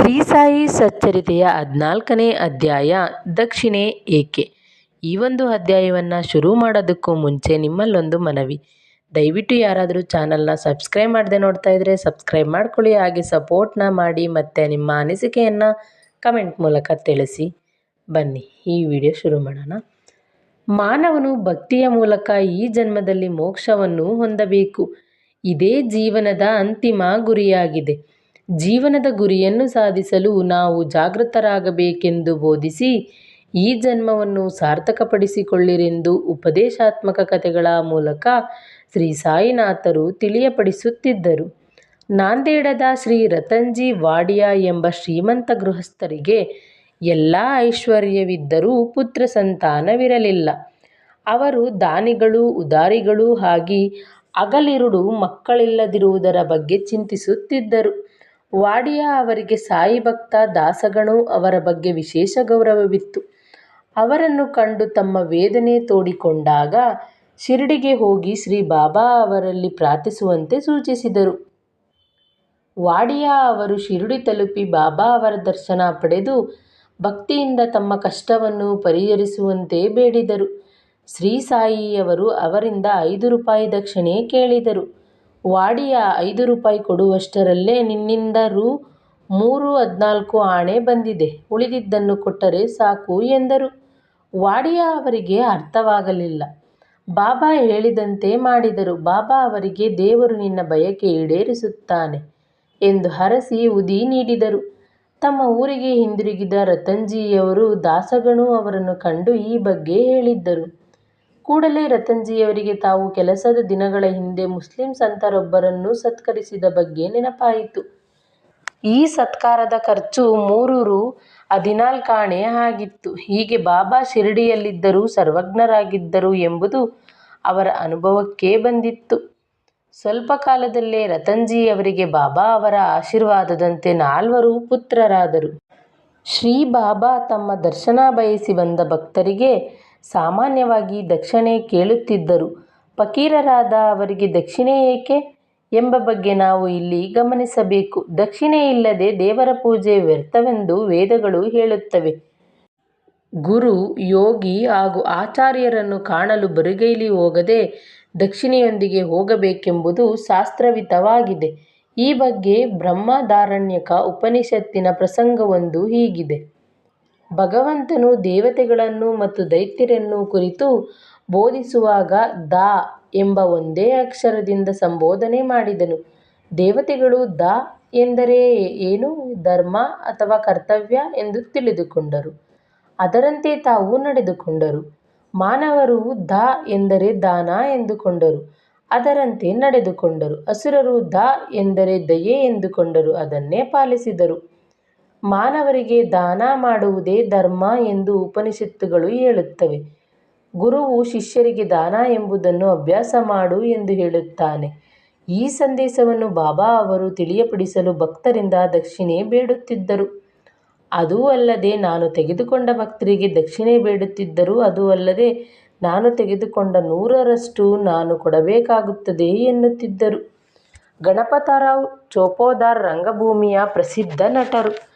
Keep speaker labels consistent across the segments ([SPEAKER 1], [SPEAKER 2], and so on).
[SPEAKER 1] ಶ್ರೀ ಸಾಯಿ ಸಚ್ಚರಿತೆಯ ಹದಿನಾಲ್ಕನೇ ಅಧ್ಯಾಯ, ದಕ್ಷಿಣೆ ಏಕೆ? ಈ ಒಂದು ಅಧ್ಯಾಯವನ್ನು ಶುರು ಮಾಡೋದಕ್ಕೂ ಮುಂಚೆ ನಿಮ್ಮಲ್ಲೊಂದು ಮನವಿ. ದಯವಿಟ್ಟು ಯಾರಾದರೂ ಚಾನಲ್ನ ಸಬ್ಸ್ಕ್ರೈಬ್ ಮಾಡದೆ ನೋಡ್ತಾ ಇದ್ದರೆ ಸಬ್ಸ್ಕ್ರೈಬ್ ಮಾಡ್ಕೊಳ್ಳಿ, ಹಾಗೆ ಸಪೋರ್ಟ್ನ ಮಾಡಿ, ಮತ್ತು ನಿಮ್ಮ ಅನಿಸಿಕೆಯನ್ನು ಕಮೆಂಟ್ ಮೂಲಕ ತಿಳಿಸಿ. ಬನ್ನಿ, ಈ ವಿಡಿಯೋ ಶುರು ಮಾಡೋಣ. ಮಾನವನು ಭಕ್ತಿಯ ಮೂಲಕ ಈ ಜನ್ಮದಲ್ಲಿ ಮೋಕ್ಷವನ್ನು ಹೊಂದಬೇಕು. ಇದೇ ಜೀವನದ ಅಂತಿಮ ಗುರಿಯಾಗಿದೆ. ಜೀವನದ ಗುರಿಯನ್ನು ಸಾಧಿಸಲು ನಾವು ಜಾಗೃತರಾಗಬೇಕೆಂದು ಬೋಧಿಸಿ, ಈ ಜನ್ಮವನ್ನು ಸಾರ್ಥಕಪಡಿಸಿಕೊಳ್ಳಿರೆಂದು ಉಪದೇಶಾತ್ಮಕ ಕಥೆಗಳ ಮೂಲಕ ಶ್ರೀ ಸಾಯಿನಾಥರು ತಿಳಿಯಪಡಿಸುತ್ತಿದ್ದರು. ನಾಂದೇಡದ ಶ್ರೀ ರತಂಜಿ ವಾಡಿಯಾ ಎಂಬ ಶ್ರೀಮಂತ ಗೃಹಸ್ಥರಿಗೆ ಎಲ್ಲ ಐಶ್ವರ್ಯವಿದ್ದರೂ ಪುತ್ರ ಸಂತಾನವಿರಲಿಲ್ಲ. ಅವರು ದಾನಿಗಳು, ಉದಾರಿಗಳು ಆಗಿ ಅಗಲಿರುಡು ಮಕ್ಕಳಿಲ್ಲದಿರುವುದರ ಬಗ್ಗೆ ಚಿಂತಿಸುತ್ತಿದ್ದರು. ವಾಡಿಯಾ ಅವರಿಗೆ ಸಾಯಿ ಭಕ್ತ ದಾಸಗಣು ಅವರ ಬಗ್ಗೆ ವಿಶೇಷ ಗೌರವವಿತ್ತು. ಅವರನ್ನು ಕಂಡು ತಮ್ಮ ವೇದನೆ ತೋಡಿಕೊಂಡಾಗ ಶಿರಡಿಗೆ ಹೋಗಿ ಶ್ರೀ ಬಾಬಾ ಅವರಲ್ಲಿ ಪ್ರಾರ್ಥಿಸುವಂತೆ ಸೂಚಿಸಿದರು. ವಾಡಿಯಾ ಅವರು ಶಿರಡಿ ತಲುಪಿ ಬಾಬಾ ಅವರ ದರ್ಶನ ಪಡೆದು ಭಕ್ತಿಯಿಂದ ತಮ್ಮ ಕಷ್ಟವನ್ನು ಪರಿಹರಿಸುವಂತೆ ಬೇಡಿದರು. ಶ್ರೀ ಸಾಯಿಯವರು ಅವರಿಂದ ಐದು ರೂಪಾಯಿ ದಕ್ಷಿಣೆ ಕೇಳಿದರು. ವಾಡಿಯಾ ಐದು ರೂಪಾಯಿ ಕೊಡುವಷ್ಟರಲ್ಲೇ ನಿನ್ನಿಂದ ರು ಮೂರು ಹದಿನಾಲ್ಕು ಆಣೆ ಬಂದಿದೆ. ಉಳಿದಿದ್ದನ್ನು ಕೊಟ್ಟರೆ ಸಾಕು ಎಂದರು. ವಾಡಿಯ ಅವರಿಗೆ ಅರ್ಥವಾಗಲಿಲ್ಲ. ಬಾಬಾ ಹೇಳಿದಂತೆ ಮಾಡಿದರು. ಬಾಬಾ ಅವರಿಗೆ ದೇವರು ನಿನ್ನ ಬಯಕೆ ಈಡೇರಿಸುತ್ತಾನೆ ಎಂದು ಹರಸಿ ಉದಿ ನೀಡಿದರು. ತಮ್ಮ ಊರಿಗೆ ಹಿಂದಿರುಗಿದ ರತನ್ಜಿಯವರು ದಾಸಗಣು ಅವರನ್ನು ಕಂಡು ಈ ಬಗ್ಗೆ ಹೇಳಿದ್ದರು. ಕೂಡಲೇ ರತನ್ಜಿಯವರಿಗೆ ತಾವು ಕೆಲಸದ ದಿನಗಳ ಹಿಂದೆ ಮುಸ್ಲಿಂ ಸಂತರೊಬ್ಬರನ್ನು ಸತ್ಕರಿಸಿದ ಬಗ್ಗೆ ನೆನಪಾಯಿತು. ಈ ಸತ್ಕಾರದ ಖರ್ಚು ಮೂರು ರು ಹದಿನಾಲ್ಕಾಣೆ ಆಗಿತ್ತು. ಹೀಗೆ ಬಾಬಾ ಶಿರಡಿಯಲ್ಲಿದ್ದರೂ ಸರ್ವಜ್ಞರಾಗಿದ್ದರು ಎಂಬುದು ಅವರ ಅನುಭವಕ್ಕೆ ಬಂದಿತ್ತು. ಸ್ವಲ್ಪ ಕಾಲದಲ್ಲೇ ರತನ್ಜಿಯವರಿಗೆ ಬಾಬಾ ಅವರ ಆಶೀರ್ವಾದದಂತೆ ನಾಲ್ವರು ಪುತ್ರರಾದರು. ಶ್ರೀ ಬಾಬಾ ತಮ್ಮ ದರ್ಶನ ಬಯಸಿ ಬಂದ ಭಕ್ತರಿಗೆ ಸಾಮಾನ್ಯವಾಗಿ ದಕ್ಷಿಣೆ ಕೇಳುತ್ತಿದ್ದರು. ಫಕೀರರಾದ ಅವರಿಗೆ ದಕ್ಷಿಣೆ ಏಕೆ? ಎಂಬ ಬಗ್ಗೆ ನಾವು ಇಲ್ಲಿ ಗಮನಿಸಬೇಕು. ದಕ್ಷಿಣೆ ಇಲ್ಲದೆ ದೇವರ ಪೂಜೆ ವ್ಯರ್ಥವೆಂದು ವೇದಗಳು ಹೇಳುತ್ತವೆ. ಗುರು, ಯೋಗಿ ಹಾಗೂ ಆಚಾರ್ಯರನ್ನು ಕಾಣಲು ಬರಿಗೈಲಿ ಹೋಗದೆ ದಕ್ಷಿಣೆಯೊಂದಿಗೆ ಹೋಗಬೇಕೆಂಬುದು ಶಾಸ್ತ್ರವಿತವಾಗಿದೆ. ಈ ಬಗ್ಗೆ ಬ್ರಹ್ಮದಾರಣ್ಯಕ ಉಪನಿಷತ್ತಿನ ಪ್ರಸಂಗವೊಂದು ಹೀಗಿದೆ. ಭಗವಂತನು ದೇವತೆಗಳನ್ನು ಮತ್ತು ದೈತ್ಯರನ್ನು ಕುರಿತು ಬೋಧಿಸುವಾಗ ದ ಎಂಬ ಒಂದೇ ಅಕ್ಷರದಿಂದ ಸಂಬೋಧನೆ ಮಾಡಿದನು. ದೇವತೆಗಳು ದ ಎಂದರೆ ಏನು? ಧರ್ಮ ಅಥವಾ ಕರ್ತವ್ಯ ಎಂದು ತಿಳಿದುಕೊಂಡರು. ಅದರಂತೆ ತಾವು ನಡೆದುಕೊಂಡರು. ಮಾನವರು ದ ಎಂದರೆ ದಾನ ಎಂದುಕೊಂಡರು. ಅದರಂತೆ ನಡೆದುಕೊಂಡರು. ಅಸುರರು ದ ಎಂದರೆ ದಯೆ ಎಂದುಕೊಂಡರು. ಅದನ್ನೇ ಪಾಲಿಸಿದರು. ಮಾನವರಿಗೆ ದಾನ ಮಾಡುವುದೇ ಧರ್ಮ ಎಂದು ಉಪನಿಷತ್ತುಗಳು ಹೇಳುತ್ತವೆ. ಗುರುವು ಶಿಷ್ಯರಿಗೆ ದಾನ ಎಂಬುದನ್ನು ಅಭ್ಯಾಸ ಮಾಡು ಎಂದು ಹೇಳುತ್ತಾನೆ. ಈ ಸಂದೇಶವನ್ನು ಬಾಬಾ ಅವರು ತಿಳಿಯಪಡಿಸಲು ಭಕ್ತರಿಂದ ದಕ್ಷಿಣೆ ಬೇಡುತ್ತಿದ್ದರು. ಅದೂ ಅಲ್ಲದೆ ನಾನು ತೆಗೆದುಕೊಂಡ ಭಕ್ತರಿಗೆ ದಕ್ಷಿಣೆ ಬೇಡುತ್ತಿದ್ದರು ಅದೂ ಅಲ್ಲದೆ ನಾನು ತೆಗೆದುಕೊಂಡ ನೂರರಷ್ಟು ನಾನು ಕೊಡಬೇಕಾಗುತ್ತದೆ ಎನ್ನುತ್ತಿದ್ದರು. ಗಣಪತರಾವ್ ಚೋಪೋದಾರ್ ರಂಗಭೂಮಿಯ ಪ್ರಸಿದ್ಧ ನಟರು.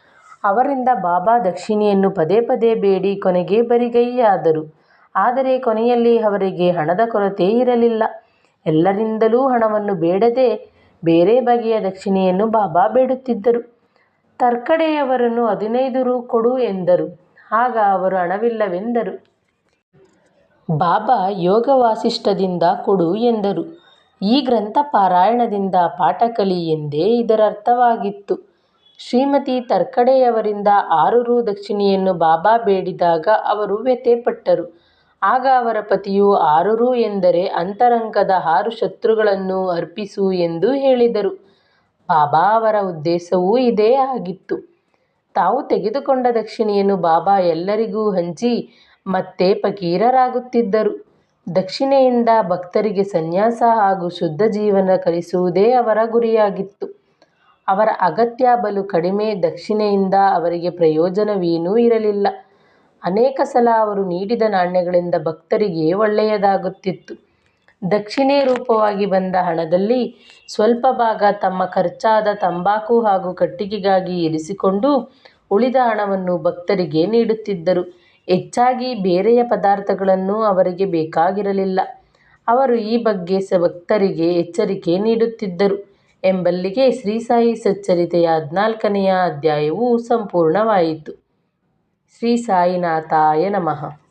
[SPEAKER 1] ಅವರಿಂದ ಬಾಬಾ ದಕ್ಷಿಣೆಯನ್ನು ಪದೇ ಪದೇ ಬೇಡಿ ಕೊನೆಗೆ ಬರಿಗೈಯಾದರು. ಆದರೆ ಕೊನೆಯಲ್ಲಿ ಅವರಿಗೆ ಹಣದ ಕೊರತೆ ಇರಲಿಲ್ಲ. ಎಲ್ಲರಿಂದಲೂ ಹಣವನ್ನು ಬೇಡದೆ ಬೇರೆ ಬಗೆಯ ದಕ್ಷಿಣೆಯನ್ನು ಬಾಬಾ ಬೇಡುತ್ತಿದ್ದರು. ತರ್ಕಡೆಯವರನ್ನು ಹದಿನೈದು ರು ಕೊಡು ಎಂದರು. ಆಗ ಅವರು ಹಣವಿಲ್ಲವೆಂದರು. ಬಾಬಾ ಯೋಗ ವಾಸಿಷ್ಠದಿಂದ ಕೊಡು ಎಂದರು. ಈ ಗ್ರಂಥ ಪಾರಾಯಣದಿಂದ ಪಾಠ ಕಲಿ ಎಂದೇ ಇದರ ಅರ್ಥವಾಗಿತ್ತು ಶ್ರೀಮತಿ ತರ್ಕಡೆಯವರಿಂದ ಆರು ರು ದಕ್ಷಿಣೆಯನ್ನು ಬಾಬಾ ಬೇಡಿದಾಗ ಅವರು ವ್ಯಥೆಪಟ್ಟರು. ಆಗ ಅವರ ಪತಿಯು ಆರು ರು ಎಂದರೆ ಅಂತರಂಗದ ಆರು ಶತ್ರುಗಳನ್ನು ಅರ್ಪಿಸು ಎಂದು ಹೇಳಿದರು. ಬಾಬಾ ಅವರ ಉದ್ದೇಶವೂ ಇದೇ ಆಗಿತ್ತು. ತಾವು ತೆಗೆದುಕೊಂಡ ದಕ್ಷಿಣೆಯನ್ನು ಬಾಬಾ ಎಲ್ಲರಿಗೂ ಹಂಚಿ ಮತ್ತೆ ಫಕೀರರಾಗುತ್ತಿದ್ದರು. ದಕ್ಷಿಣೆಯಿಂದ ಭಕ್ತರಿಗೆ ಸನ್ಯಾಸ ಹಾಗೂ ಶುದ್ಧ ಜೀವನ ಕಲಿಸುವುದೇ ಅವರ ಗುರಿಯಾಗಿತ್ತು. ಅವರ ಅಗತ್ಯ ಬಲು ಕಡಿಮೆ ದಕ್ಷಿಣೆಯಿಂದ ಅವರಿಗೆ ಪ್ರಯೋಜನವೇನೂ ಇರಲಿಲ್ಲ ಅನೇಕ ಸಲ ಅವರು ನೀಡಿದ ನಾಣ್ಯಗಳಿಂದ ಭಕ್ತರಿಗೆ ಒಳ್ಳೆಯದಾಗುತ್ತಿತ್ತು ದಕ್ಷಿಣೆ ರೂಪವಾಗಿ ಬಂದ ಹಣದಲ್ಲಿ ಸ್ವಲ್ಪ ಭಾಗ ತಮ್ಮ ಖರ್ಚಾದ ತಂಬಾಕು ಹಾಗೂ ಕಟ್ಟಿಗೆಗಾಗಿ ಇರಿಸಿಕೊಂಡು ಉಳಿದ ಹಣವನ್ನು ಭಕ್ತರಿಗೆ ನೀಡುತ್ತಿದ್ದರು. ಹೆಚ್ಚಾಗಿ ಬೇರೆಯ ಪದಾರ್ಥಗಳನ್ನು ಅವರಿಗೆ ಬೇಕಾಗಿರಲಿಲ್ಲ. ಅವರು ಈ ಬಗ್ಗೆ ಸ, ಭಕ್ತರಿಗೆ ಎಚ್ಚರಿಕೆ ನೀಡುತ್ತಿದ್ದರು ಎಂಬಲ್ಲಿಗೆ ಶ್ರೀಸಾಯಿ ಸಚ್ಚರಿತೆಯ ಹದಿನಾಲ್ಕನೆಯ ಅಧ್ಯಾಯವು ಸಂಪೂರ್ಣವಾಯಿತು. ಶ್ರೀ ಸಾಯಿನಾಥಾಯ ನಮಃ